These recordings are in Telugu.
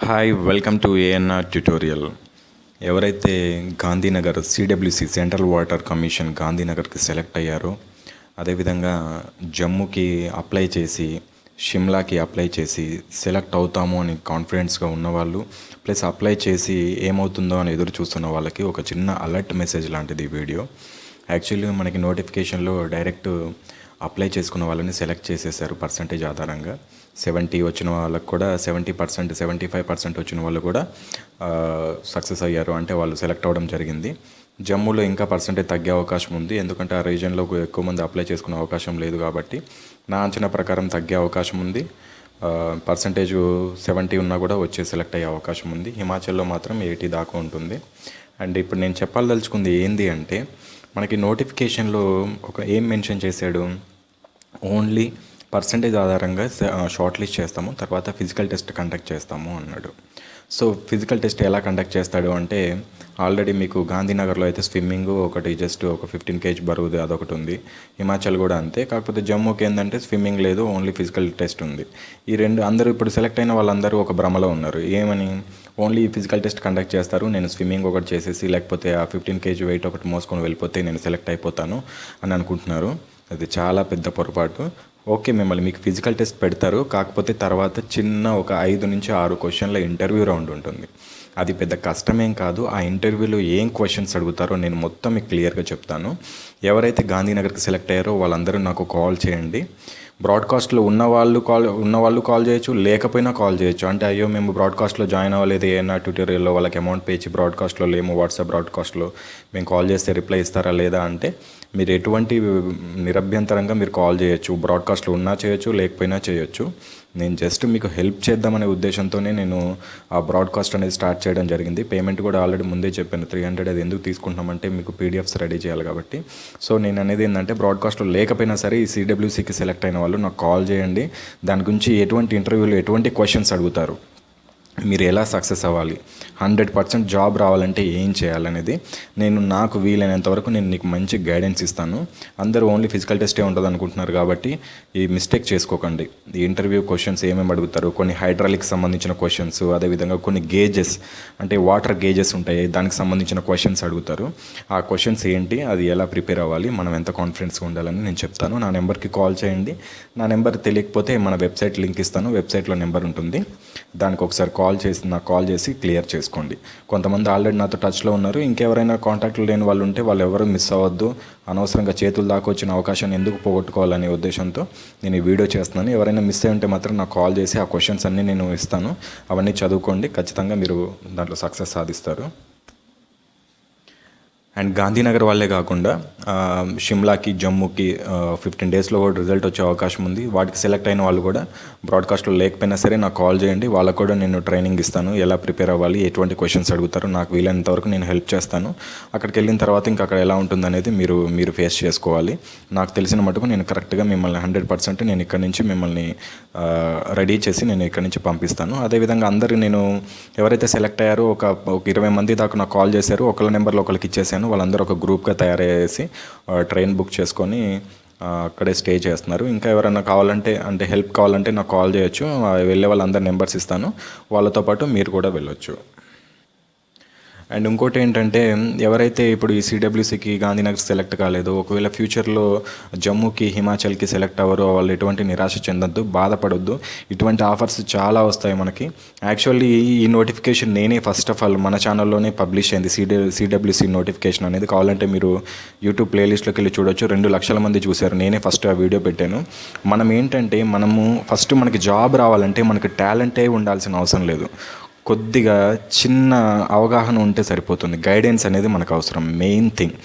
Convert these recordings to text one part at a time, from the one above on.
Hi welcome to ANR tutorial ఎవరైతే Gandhinagar CWC central water commission గాంధీనగర్కి select అయ్యారో అదేవిధంగా జమ్ముకి అప్లై చేసి షిమ్లాకి అప్లై చేసి సెలెక్ట్ అవుతాము అని కాన్ఫిడెన్స్గా ఉన్నవాళ్ళు ప్లస్ అప్లై చేసి ఏమవుతుందో అని ఎదురు చూస్తున్న వాళ్ళకి ఒక చిన్న అలర్ట్ మెసేజ్ లాంటిది వీడియో యాక్చువల్లీ మనకి నోటిఫికేషన్లో డైరెక్ట్ అప్లై చేసుకున్న వాళ్ళని సెలెక్ట్ చేసేసారు పర్సంటేజ్ ఆధారంగా. సెవెంటీ వచ్చిన వాళ్ళకి కూడా seventy percent seventy five percent వచ్చిన వాళ్ళు కూడా సక్సెస్ అయ్యారు. అంటే వాళ్ళు సెలెక్ట్ అవ్వడం జరిగింది. జమ్మూలో ఇంకా పర్సంటేజ్ తగ్గే అవకాశం ఉంది. ఎందుకంటే ఆ రీజన్లో ఎక్కువ మంది అప్లై చేసుకునే అవకాశం లేదు కాబట్టి నా అంచనా ప్రకారం తగ్గే అవకాశం ఉంది. పర్సంటేజ్ సెవెంటీ ఉన్నా కూడా వచ్చే సెలెక్ట్ అయ్యే అవకాశం ఉంది. హిమాచల్లో మాత్రం ఎయిటీ దాకా ఉంటుంది. అండ్ ఇప్పుడు నేను చెప్పాలదలుచుకుంది ఏంది అంటే మనకి నోటిఫికేషన్లో ఒక ఏం మెన్షన్ చేశాడు? ఓన్లీ పర్సంటేజ్ ఆధారంగా షార్ట్ లిస్ట్ చేస్తాము తర్వాత ఫిజికల్ టెస్ట్ కండక్ట్ చేస్తాము అన్నాడు. సో ఫిజికల్ టెస్ట్ ఎలా కండక్ట్ చేస్తాడు అంటే ఆల్రెడీ మీకు గాంధీనగర్లో అయితే స్విమ్మింగ్ ఒకటి జస్ట్ ఒక ఫిఫ్టీన్ కేజీ బరువుది అదొకటి ఉంది. హిమాచల్ కూడా అంతే. కాకపోతే జమ్మూకి ఏంటంటే స్విమ్మింగ్ లేదు ఓన్లీ ఫిజికల్ టెస్ట్ ఉంది. ఈ రెండు అందరూ ఇప్పుడు సెలెక్ట్ అయిన వాళ్ళందరూ ఒక భ్రమలో ఉన్నారు. ఏమని? ఓన్లీ ఫిజికల్ టెస్ట్ కండక్ట్ చేస్తారు నేను స్విమ్మింగ్ ఒకటి చేసేసి లేకపోతే ఆ ఫిఫ్టీన్ కేజీ వెయిట్ ఒకటి మోసుకొని వెళ్ళిపోతే నేను సెలెక్ట్ అయిపోతాను అని అనుకుంటున్నారు. అది చాలా పెద్ద పొరపాటు. ఓకే మిమ్మల్ని మీకు ఫిజికల్ టెస్ట్ పెడతారు. కాకపోతే తర్వాత చిన్న ఒక ఐదు నుంచి ఆరు క్వశ్చన్ల ఇంటర్వ్యూ రౌండ్ ఉంటుంది. అది పెద్ద కష్టమేం కాదు. ఆ ఇంటర్వ్యూలో ఏం క్వశ్చన్స్ అడుగుతారో నేను మొత్తం మీకు క్లియర్గా చెప్తాను. ఎవరైతే గాంధీనగర్కి సెలెక్ట్ అయ్యారో వాళ్ళందరూ నాకు కాల్ చేయండి. బ్రాడ్కాస్ట్లో ఉన్న వాళ్ళు కాల్ ఉన్న వాళ్ళు కాల్ చేయొచ్చు లేకపోయినా కాల్ చేయొచ్చు. అంటే అయ్యో మేము బ్రాడ్కాస్ట్లో జాయిన్ అవ్వలేదు ఏమన్నా ట్యూటోరియల్లో వాళ్ళకి అమౌంట్ పే ఇచ్చి బ్రాడ్కాస్ట్లో లేము వాట్సాప్ బ్రాడ్కాస్ట్లో మేము కాల్ చేస్తే రిప్లై ఇస్తారా లేదా అంటే మీరు ఎటువంటి నిరభ్యంతరంగా మీరు కాల్ చేయొచ్చు. బ్రాడ్కాస్ట్లో ఉన్నా చేయొచ్చు లేకపోయినా చేయొచ్చు. నేను జస్ట్ మీకు హెల్ప్ చేద్దామనే ఉద్దేశంతోనే నేను ఆ బ్రాడ్కాస్ట్ అనేది స్టార్ట్ చేయడం జరిగింది. పేమెంట్ కూడా ఆల్రెడీ ముందే చెప్పాను. త్రీ హండ్రెడ్ అది ఎందుకు తీసుకుంటున్నామంటే మీకు పీడిఎఫ్స్ రెడీ చేయాలి కాబట్టి. సో నేను అనేది ఏంటంటే బ్రాడ్కాస్ట్లో లేకపోయినా సరే ఈ సిడబ్ల్యూసీకి సెలెక్ట్ అయిన వాళ్ళు నాకు కాల్ చేయండి. దాని గురించి ఎటువంటి ఇంటర్వ్యూలు ఎటువంటి క్వశ్చన్స్ అడుగుతారు. మీరు ఎలా సక్సెస్ అవ్వాలి? హండ్రెడ్ పర్సెంట్ జాబ్ రావాలంటే ఏం చేయాలనేది నేను నాకు వీలైనంత వరకు నేను నీకు మంచి గైడెన్స్ ఇస్తాను. అందరూ ఓన్లీ ఫిజికల్ టెస్టే ఉంటుంది అనుకుంటున్నారు కాబట్టి ఈ మిస్టేక్ చేసుకోకండి. ఈ ఇంటర్వ్యూ క్వశ్చన్స్ ఏమేమి అడుగుతారు? కొన్ని హైడ్రాలిక్ సంబంధించిన క్వశ్చన్స్ అదేవిధంగా కొన్ని గేజెస్ అంటే వాటర్ గేజెస్ ఉంటాయి దానికి సంబంధించిన క్వశ్చన్స్ అడుగుతారు. ఆ క్వశ్చన్స్ ఏంటి? అది ఎలా ప్రిపేర్ అవ్వాలి? మనం ఎంత కాన్ఫిడెన్స్గా ఉండాలని నేను చెప్తాను. నా నెంబర్కి కాల్ చేయండి. నా నెంబర్ తెలియకపోతే మన వెబ్సైట్ లింక్ ఇస్తాను. వెబ్సైట్లో నెంబర్ ఉంటుంది. దానికి ఒకసారి కాల్ చేసి నాకు కాల్ చేసి క్లియర్ చేసుకోండి. కొంతమంది ఆల్రెడీ నాతో టచ్లో ఉన్నారు. ఇంకెవరైనా కాంటాక్ట్లు లేని వాళ్ళు ఉంటే వాళ్ళు ఎవరు మిస్ అవ్వద్దు. అనవసరంగా చేతులు దాకా వచ్చిన అవకాశాన్ని ఎందుకు పోగొట్టుకోవాలనే ఉద్దేశంతో నేను ఈ వీడియో చేస్తున్నాను. ఎవరైనా మిస్ అయి ఉంటే మాత్రం నాకు కాల్ చేసి ఆ క్వశ్చన్స్ అన్నీ నేను ఇస్తాను. అవన్నీ చదువుకోండి. ఖచ్చితంగా మీరు దాంట్లో సక్సెస్ సాధిస్తారు. అండ్ గాంధీనగర్ వాళ్ళే కాకుండా షిమ్లాకి జమ్మూకి ఫిఫ్టీన్ డేస్లో కూడా రిజల్ట్ వచ్చే అవకాశం ఉంది. వాటికి సెలెక్ట్ అయిన వాళ్ళు కూడా బ్రాడ్కాస్ట్లో లేకపోయినా సరే నాకు కాల్ చేయండి. వాళ్ళకు కూడా నేను ట్రైనింగ్ ఇస్తాను. ఎలా ప్రిపేర్ అవ్వాలి? ఎటువంటి క్వశ్చన్స్ అడుగుతారు? నాకు వీలైనంత వరకు నేను హెల్ప్ చేస్తాను. అక్కడికి వెళ్ళిన తర్వాత ఇంకా అక్కడ ఎలా ఉంటుందనేది మీరు మీరు ఫేస్ చేసుకోవాలి. నాకు తెలిసిన మటుకు నేను కరెక్ట్గా మిమ్మల్ని హండ్రెడ్ పర్సెంట్ నేను ఇక్కడ నుంచి మిమ్మల్ని రెడీ చేసి నేను ఇక్కడ నుంచి పంపిస్తాను. అదేవిధంగా అందరు నేను ఎవరైతే సెలెక్ట్ అయ్యారో ఒక ఒక ఇరవై మంది దాకా నాకు కాల్ చేశారు ఒకళ్ళ నెంబర్లో ఒకరికి ఇచ్చేసాను వాళ్ళందరూ ఒక గ్రూప్గా తయారయ్యేసి ట్రైన్ బుక్ చేసుకొని అక్కడే స్టే చేస్తున్నారు. ఇంకా ఎవరైనా కావాలంటే అంటే హెల్ప్ కావాలంటే నాకు కాల్ చేయొచ్చు. వెళ్ళే వాళ్ళందరి నెంబర్స్ ఇస్తాను. వాళ్ళతో పాటు మీరు కూడా వెళ్ళొచ్చు. అండ్ ఇంకోటి ఏంటంటే ఎవరైతే ఇప్పుడు ఈ సిడబ్ల్యూసీకి గాంధీనగర్ సెలెక్ట్ కాలేదు ఒకవేళ ఫ్యూచర్లో జమ్మూకి హిమాచల్కి సెలెక్ట్ అవ్వరు వాళ్ళు ఎటువంటి నిరాశ చెందొద్దు బాధపడొద్దు. ఇటువంటి ఆఫర్స్ చాలా వస్తాయి మనకి. యాక్చువల్లీ ఈ నోటిఫికేషన్ నేనే ఫస్ట్ ఆఫ్ ఆల్ మన ఛానల్లోనే పబ్లిష్ అయింది. సిడ సిడబ్ల్యూసీ నోటిఫికేషన్ అనేది కావాలంటే మీరు యూట్యూబ్ ప్లేలిస్ట్లోకి వెళ్ళి చూడొచ్చు. రెండు లక్షల మంది చూశారు. నేనే ఫస్ట్ ఆ వీడియో పెట్టాను. మనం ఏంటంటే మనము ఫస్ట్ మనకి జాబ్ రావాలంటే మనకి టాలెంటే ఉండాల్సిన అవసరం లేదు. కొద్దిగా చిన్న అవగాహన ఉంటే సరిపోతుంది. గైడెన్స్ అనేది మనకు అవసరం. మెయిన్ థింగ్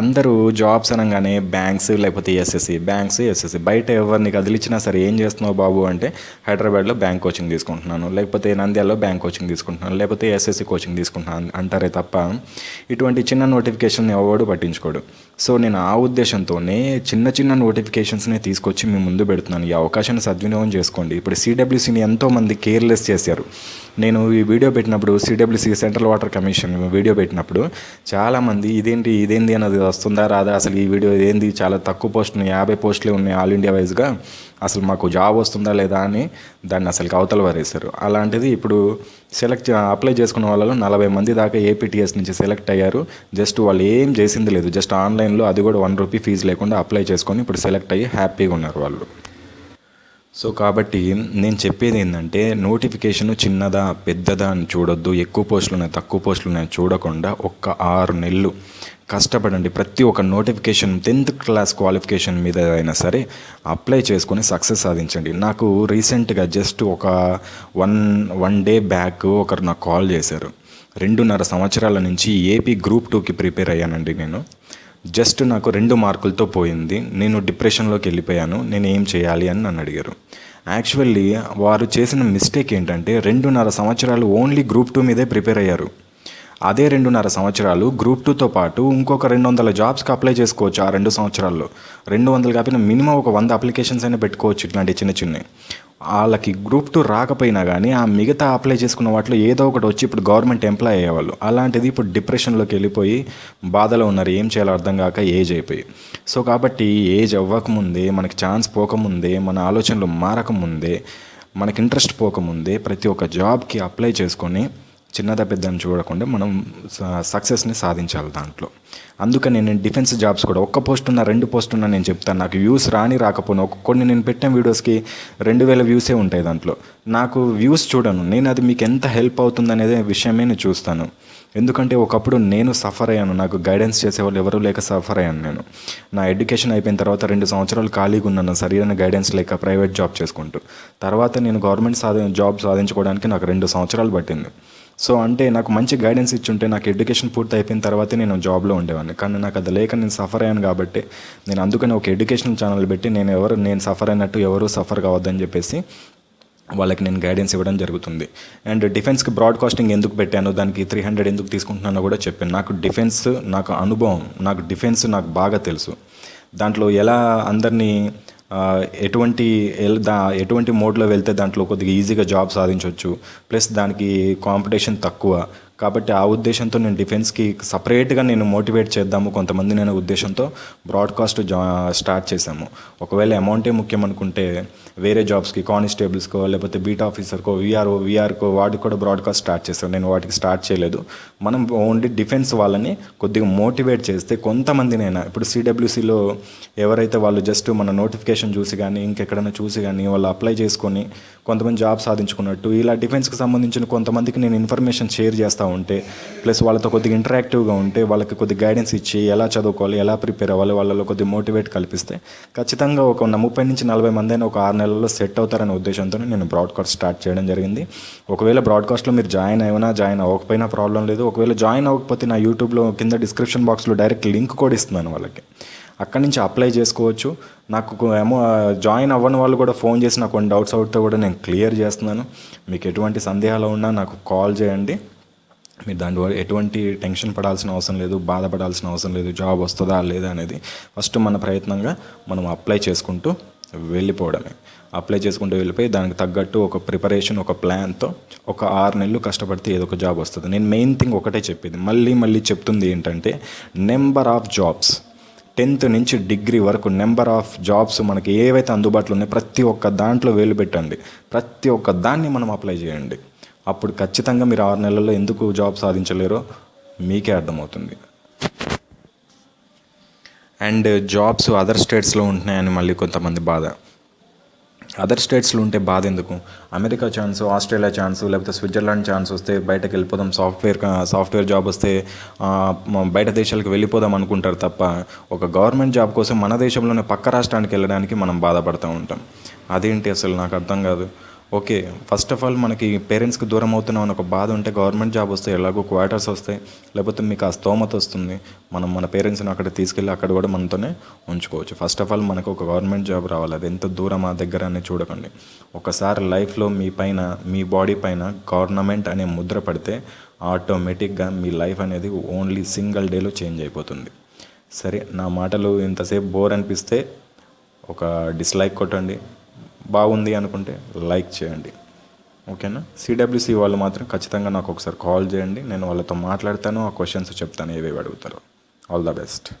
అందరూ జాబ్స్ అనగానే బ్యాంక్స్ లేకపోతే ఎస్ఎస్సి బ్యాంక్స్ ఎస్ఎస్సి బయట ఎవరిని కదిలిచ్చినా సరే ఏం చేస్తున్నావు బాబు అంటే హైదరాబాద్లో బ్యాంక్ కోచింగ్ తీసుకుంటున్నాను లేకపోతే నంద్యాలలో బ్యాంక్ కోచింగ్ తీసుకుంటున్నాను లేకపోతే ఎస్ఎస్సి కోచింగ్ తీసుకుంటున్నాను అంటారే తప్ప ఇటువంటి చిన్న నోటిఫికేషన్ ఎవడు పట్టించుకోడు. సో నేను ఆ ఉద్దేశంతోనే చిన్న చిన్న నోటిఫికేషన్స్ని తీసుకొచ్చి మీ ముందు పెడుతున్నాను. ఈ అవకాశాన్ని సద్వినియోగం చేసుకోండి. ఇప్పుడు సిడబ్ల్యూసీని ఎంతోమంది కేర్లెస్ చేశారు. నేను ఈ వీడియో పెట్టినప్పుడు CWC central water commission video పెట్టినప్పుడు చాలామంది ఇదేంటి ఇదేంటి అన్నది వస్తుందా రాదా? అసలు ఈ వీడియో ఏంది? చాలా తక్కువ పోస్ట్ ఉన్నాయి. యాభై పోస్టులే ఉన్నాయి ఆల్ ఇండియా వైజ్గా. అసలు మాకు జాబ్ వస్తుందా లేదా అని దాన్ని అసలు అవతల వారేశారు. అలాంటిది ఇప్పుడు సెలెక్ట్ అప్లై చేసుకున్న వాళ్ళలో నలభై మంది దాకా ఏపీటీఎస్ నుంచి సెలెక్ట్ అయ్యారు. జస్ట్ వాళ్ళు ఏం చేసింది లేదు. జస్ట్ ఆన్లైన్లో అది కూడా వన్ రూపీ ఫీజు లేకుండా అప్లై చేసుకొని ఇప్పుడు సెలెక్ట్ అయ్యి హ్యాపీగా ఉన్నారు వాళ్ళు. సో కాబట్టి నేను చెప్పేది ఏంటంటే నోటిఫికేషన్ చిన్నదా పెద్దదా అని చూడొద్దు. ఎక్కువ పోస్టులున్నాయి తక్కువ పోస్టులు చూడకుండా ఒక్క ఆరు నెలలు కష్టపడండి. ప్రతి ఒక్క నోటిఫికేషన్ టెన్త్ క్లాస్ క్వాలిఫికేషన్ మీద అయినా సరే అప్లై చేసుకొని సక్సెస్ సాధించండి. నాకు రీసెంట్గా జస్ట్ ఒక వన్ వన్ డే బ్యాక్ ఒకరు నాకు కాల్ చేశారు. రెండున్నర సంవత్సరాల నుంచి ఏపీ గ్రూప్ టూకి ప్రిపేర్ అయ్యానండి నేను. జస్ట్ నాకు రెండు మార్కులతో పోయింది. నేను డిప్రెషన్లోకి వెళ్ళిపోయాను. నేను ఏం చేయాలి అని నన్ను అడిగారు. యాక్చువల్లీ వారు చేసిన మిస్టేక్ ఏంటంటే రెండున్నర సంవత్సరాలు ఓన్లీ గ్రూప్ టూ మీదే ప్రిపేర్ అయ్యారు. అదే రెండున్నర సంవత్సరాలు గ్రూప్ టూతో పాటు ఇంకొక రెండు వందల జాబ్స్కి అప్లై చేసుకోవచ్చు ఆ రెండు సంవత్సరాల్లో. రెండు వందలు కాపిన మినిమం ఒక వంద అప్లికేషన్స్ అయినా పెట్టుకోవచ్చు ఇట్లాంటి చిన్న చిన్నవి. వాళ్ళకి గ్రూప్ టూ రాకపోయినా కానీ ఆ మిగతా అప్లై చేసుకున్న వాటిలో ఏదో ఒకటి వచ్చి ఇప్పుడు గవర్నమెంట్ ఎంప్లాయ్ అయ్యేవాళ్ళు అలాంటిది ఇప్పుడు డిప్రెషన్లోకి వెళ్ళిపోయి బాధలో ఉన్నారు ఏం చేయాలో అర్థం కాక ఏజ్ అయిపోయి. సో కాబట్టి ఏజ్ అవ్వకముందే మనకి ఛాన్స్ పోకముందే మన ఆలోచనలు మారకముందే మనకి ఇంట్రెస్ట్ పోకముందే ప్రతి ఒక్క జాబ్కి అప్లై చేసుకొని చిన్నదా పెద్దని చూడకుండా మనం సక్సెస్ని సాధించాలి దాంట్లో. అందుకని నేను డిఫెన్స్ జాబ్స్ కూడా ఒక్క పోస్ట్ ఉన్నా రెండు పోస్ట్ ఉన్నా నేను చెప్తాను. నాకు వ్యూస్ రాని రాకపోయినా కొన్ని నేను పెట్టిన వీడియోస్కి రెండు వేల వ్యూసే ఉంటాయి దాంట్లో. నాకు వ్యూస్ చూడను. నేను అది మీకు ఎంత హెల్ప్ అవుతుంది అనేది విషయమే నేను చూస్తాను. ఎందుకంటే ఒకప్పుడు నేను సఫర్ అయ్యాను. నాకు గైడెన్స్ చేసేవాళ్ళు ఎవరు లేక సఫర్ అయ్యాను నేను. నా ఎడ్యుకేషన్ అయిపోయిన తర్వాత రెండు సంవత్సరాలు ఖాళీగా ఉన్నాను. సరైన గైడెన్స్ లేక ప్రైవేట్ జాబ్ చేసుకుంటూ. తర్వాత నేను గవర్నమెంట్ సాధి జాబ్ సాధించుకోవడానికి నాకు రెండు సంవత్సరాలు పట్టింది. సో అంటే నాకు మంచి గైడెన్స్ ఇచ్చుంటే నాకు ఎడ్యుకేషన్ పూర్తి అయిపోయిన తర్వాతే నేను జాబ్లో ఉండేవాడిని. కానీ నాకు అది లేక నేను సఫర్ అయ్యాను కాబట్టి నేను అందుకని ఒక ఎడ్యుకేషన్ ఛానల్ పెట్టి నేను ఎవరు నేను సఫర్ అయినట్టు ఎవరు సఫర్ కావద్దని చెప్పేసి వాళ్ళకి నేను గైడెన్స్ ఇవ్వడం జరుగుతుంది. అండ్ డిఫెన్స్కి బ్రాడ్కాస్టింగ్ ఎందుకు పెట్టాను? దానికి త్రీ హండ్రెడ్ ఎందుకు తీసుకుంటున్నానో కూడా చెప్పాను. నాకు డిఫెన్స్ నాకు అనుభవం నాకు డిఫెన్స్ నాకు బాగా తెలుసు. దాంట్లో ఎలా అందరినీ ఎటువంటి దా ఎటువంటి మోడ్లో వెళ్తే దాంట్లో కొద్దిగా ఈజీగా జాబ్ సాధించవచ్చు ప్లస్ దానికి కాంపిటీషన్ తక్కువ. కాబట్టి ఆ ఉద్దేశంతో నేను డిఫెన్స్కి సపరేట్గా నేను మోటివేట్ చేద్దాము కొంతమంది నేను ఉద్దేశంతో బ్రాడ్కాస్ట్ జా స్టార్ట్ చేశాము. ఒకవేళ అమౌంటే ముఖ్యం అనుకుంటే వేరే జాబ్స్కి కానిస్టేబుల్స్కో లేకపోతే బీట్ ఆఫీసర్కో వీఆర్ఓ వీఆర్కో వాటికి కూడా బ్రాడ్కాస్ట్ స్టార్ట్ చేశాను. నేను వాటికి స్టార్ట్ చేయలేదు. మనం ఓన్లీ డిఫెన్స్ వాళ్ళని కొద్దిగా మోటివేట్ చేస్తే కొంతమందినైనా ఇప్పుడు సిడబ్ల్యూసీలో ఎవరైతే వాళ్ళు జస్ట్ మన నోటిఫికేషన్ చూసి కానీ ఇంకెక్కడైనా చూసి కానీ వాళ్ళు అప్లై చేసుకొని కొంతమంది జాబ్ సాధించుకున్నట్టు ఇలా డిఫెన్స్కి సంబంధించిన కొంతమందికి నేను ఇన్ఫర్మేషన్ షేర్ చేస్తాను ఉంటే ప్లస్ వాళ్ళతో కొద్దిగా ఇంటరాక్టివ్గా ఉంటే వాళ్ళకి కొద్దిగా గైడెన్స్ ఇచ్చి ఎలా చదువుకోవాలి ఎలా ప్రిపేర్ అవ్వాలి వాళ్ళలో కొద్దిగా మోటివేట్ కల్పిస్తే ఖచ్చితంగా ఒక ముప్పై నుంచి నలభై మంది అయినా ఒక ఆరు నెలల్లో సెట్ అవుతారనే ఉద్దేశంతో నేను బ్రాడ్కాస్ట్ స్టార్ట్ చేయడం జరిగింది. ఒకవేళ బ్రాడ్కాస్ట్లో మీరు జాయిన్ అయినా జాయిన్ అవ్వకపోయినా ప్రాబ్లం లేదు. ఒకవేళ జాయిన్ అవ్వకపోతే నా యూట్యూబ్లో కింద డిస్క్రిప్షన్ బాక్స్లో డైరెక్ట్ లింక్ కూడా ఇస్తున్నాను వాళ్ళకి. అక్కడి నుంచి అప్లై చేసుకోవచ్చు. నాకు ఏమో జాయిన్ అవ్వని వాళ్ళు కూడా ఫోన్ చేసి నాకు కొన్ని డౌట్స్ అవుట్తో కూడా నేను క్లియర్ చేస్తున్నాను. మీకు ఎటువంటి సందేహాలు ఉన్నా నాకు కాల్ చేయండి. మీరు దాని ఎటువంటి టెన్షన్ పడాల్సిన అవసరం లేదు బాధపడాల్సిన అవసరం లేదు జాబ్ వస్తుందా లేదా అనేది ఫస్ట్ మన ప్రయత్నంగా మనం అప్లై చేసుకుంటూ వెళ్ళిపోవడమే. అప్లై చేసుకుంటూ వెళ్ళిపోయి దానికి తగ్గట్టు ఒక ప్రిపరేషన్ ఒక ప్లాన్తో ఒక ఆరు నెలలు కష్టపడితే ఏదో ఒక జాబ్ వస్తుంది. నేను మెయిన్ థింగ్ ఒకటే చెప్పింది. మళ్ళీ మళ్ళీ చెప్తుంది ఏంటంటే నెంబర్ ఆఫ్ జాబ్స్. టెన్త్ నుంచి డిగ్రీ వరకు నెంబర్ ఆఫ్ జాబ్స్ మనకి ఏవైతే అందుబాటులో ఉన్నాయో ప్రతి ఒక్క దాంట్లో వేలు పెట్టండి. ప్రతి ఒక్క దాన్ని మనం అప్లై చేయండి. అప్పుడు ఖచ్చితంగా మీరు ఆరు నెలల్లో ఎందుకు జాబ్ సాధించలేరో మీకే అర్థమవుతుంది. అండ్ జాబ్స్ అదర్ స్టేట్స్లో ఉంటున్నాయని మళ్ళీ కొంతమంది బాధ. అదర్ స్టేట్స్లో ఉంటే బాధ ఎందుకు? అమెరికా ఛాన్స్ ఆస్ట్రేలియా ఛాన్స్ లేకపోతే స్విట్జర్లాండ్ ఛాన్స్ వస్తే బయటకు వెళ్ళిపోదాం సాఫ్ట్వేర్ సాఫ్ట్వేర్ జాబ్ వస్తే బయట దేశాలకు వెళ్ళిపోదాం అనుకుంటారు తప్ప ఒక గవర్నమెంట్ జాబ్ కోసం మన దేశంలోనే పక్క రాష్ట్రానికి వెళ్ళడానికి మనం బాధపడుతూ ఉంటాం. అదేంటి అసలు నాకు అర్థం కాదు. ఓకే ఫస్ట్ ఆఫ్ ఆల్ మనకి పేరెంట్స్కి దూరం అవుతున్నాం అని ఒక బాధ ఉంటే గవర్నమెంట్ జాబ్ వస్తే ఎలాగో క్వార్టర్స్ వస్తాయి. లేకపోతే మీకు ఆ స్తోమత వస్తుంది. మనం మన పేరెంట్స్ని అక్కడ తీసుకెళ్ళి అక్కడ కూడా మనతోనే ఉంచుకోవచ్చు. ఫస్ట్ ఆఫ్ ఆల్ మనకు ఒక గవర్నమెంట్ జాబ్ రావాలి. అది ఎంత దూరం ఆ దగ్గర అని చూడకండి. ఒకసారి లైఫ్లో మీ పైన మీ బాడీ పైన గవర్నమెంట్ అనే ముద్ర పడితే ఆటోమేటిక్గా మీ లైఫ్ అనేది ఓన్లీ సింగిల్ డేలో చేంజ్ అయిపోతుంది. సరే నా మాటలు ఇంతసేపు బోర్ అనిపిస్తే ఒక డిస్లైక్ కొట్టండి. బాగుంది అనుకుంటే లైక్ చేయండి. ఓకేనా? సిడబ్ల్యూసి వాళ్ళు మాత్రం ఖచ్చితంగా నాకు ఒకసారి కాల్ చేయండి. నేను వాళ్ళతో మాట్లాడతాను ఆ క్వశ్చన్స్ చెప్తాను ఏవేవి అడుగుతారో. All the best